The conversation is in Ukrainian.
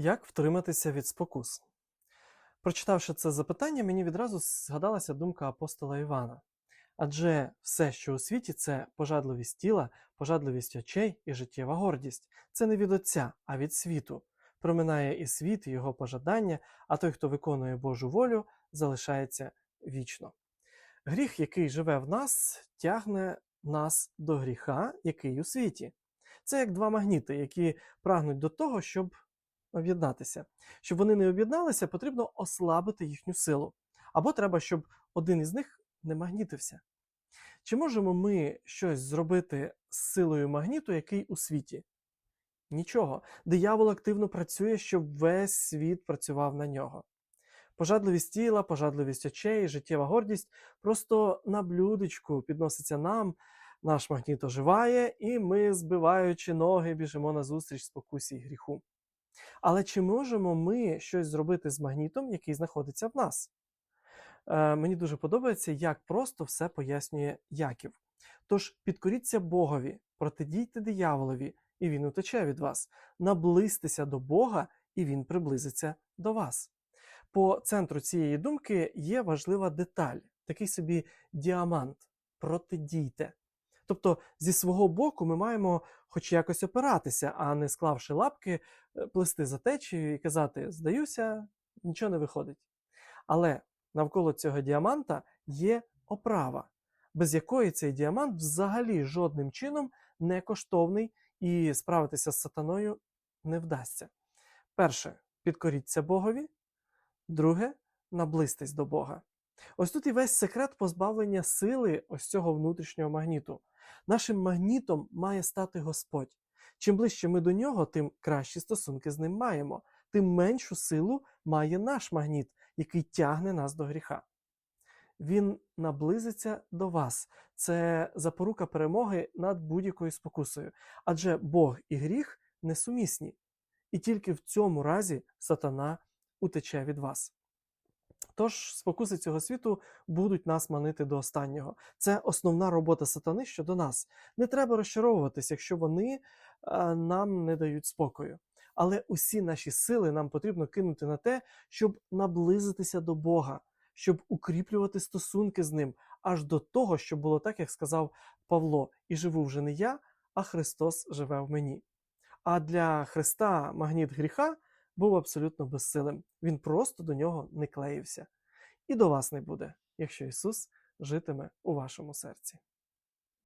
Як втриматися від спокус? Прочитавши це запитання, мені відразу згадалася думка апостола Івана. Адже все, що у світі, це пожадливість тіла, пожадливість очей і життєва гордість. Це не від Отця, а від світу. Проминає і світ, і його пожадання, а той, хто виконує Божу волю, залишається вічно. Гріх, який живе в нас, тягне нас до гріха, який у світі. Це як два магніти, які прагнуть до того, щоб об'єднатися. Щоб вони не об'єдналися, потрібно ослабити їхню силу. Або треба, щоб один із них не магнітився. Чи можемо ми щось зробити з силою магніту, який у світі? Нічого. Диявол активно працює, щоб весь світ працював на нього. Пожадливість тіла, пожадливість очей, життєва гордість просто на блюдечку підноситься нам, наш магніт оживає, і ми, збиваючи ноги, біжимо назустріч спокусі й гріху. Але чи можемо ми щось зробити з магнітом, який знаходиться в нас? Е, мені дуже подобається, як просто все пояснює Яків. Тож підкоріться Богові, протидійте дияволові, і він утече від вас. Наблизьтеся до Бога, і він приблизиться до вас. По центру цієї думки є важлива деталь, такий собі діамант. Протидійте. Тобто, зі свого боку, ми маємо хоч якось опиратися, а не склавши лапки, е, плести за течією і казати: здаюся, нічого не виходить. Але навколо цього діаманта є оправа, без якої цей діамант взагалі жодним чином не коштовний і справитися з сатаною не вдасться. Перше, підкоріться Богові. Друге, наблизьтесь до Бога. Ось тут і весь секрет позбавлення сили ось цього внутрішнього магніту. Нашим магнітом має стати Господь. Чим ближче ми до нього, тим кращі стосунки з ним маємо, тим меншу силу має наш магніт, який тягне нас до гріха. Він наблизиться до вас. Це запорука перемоги над будь-якою спокусою. Адже Бог і гріх несумісні. І тільки в цьому разі сатана утече від вас. Тож спокуси цього світу будуть нас манити до останнього. Це основна робота сатани щодо нас. Не треба розчаровуватись, якщо вони нам не дають спокою. Але усі наші сили нам потрібно кинути на те, щоб наблизитися до Бога, щоб укріплювати стосунки з ним, аж до того, щоб було так, як сказав Павло: і живу вже не я, а Христос живе в мені. А для Христа магніт гріха був абсолютно безсилим. Він просто до нього не клеївся. І до вас не буде, якщо Ісус житиме у вашому серці.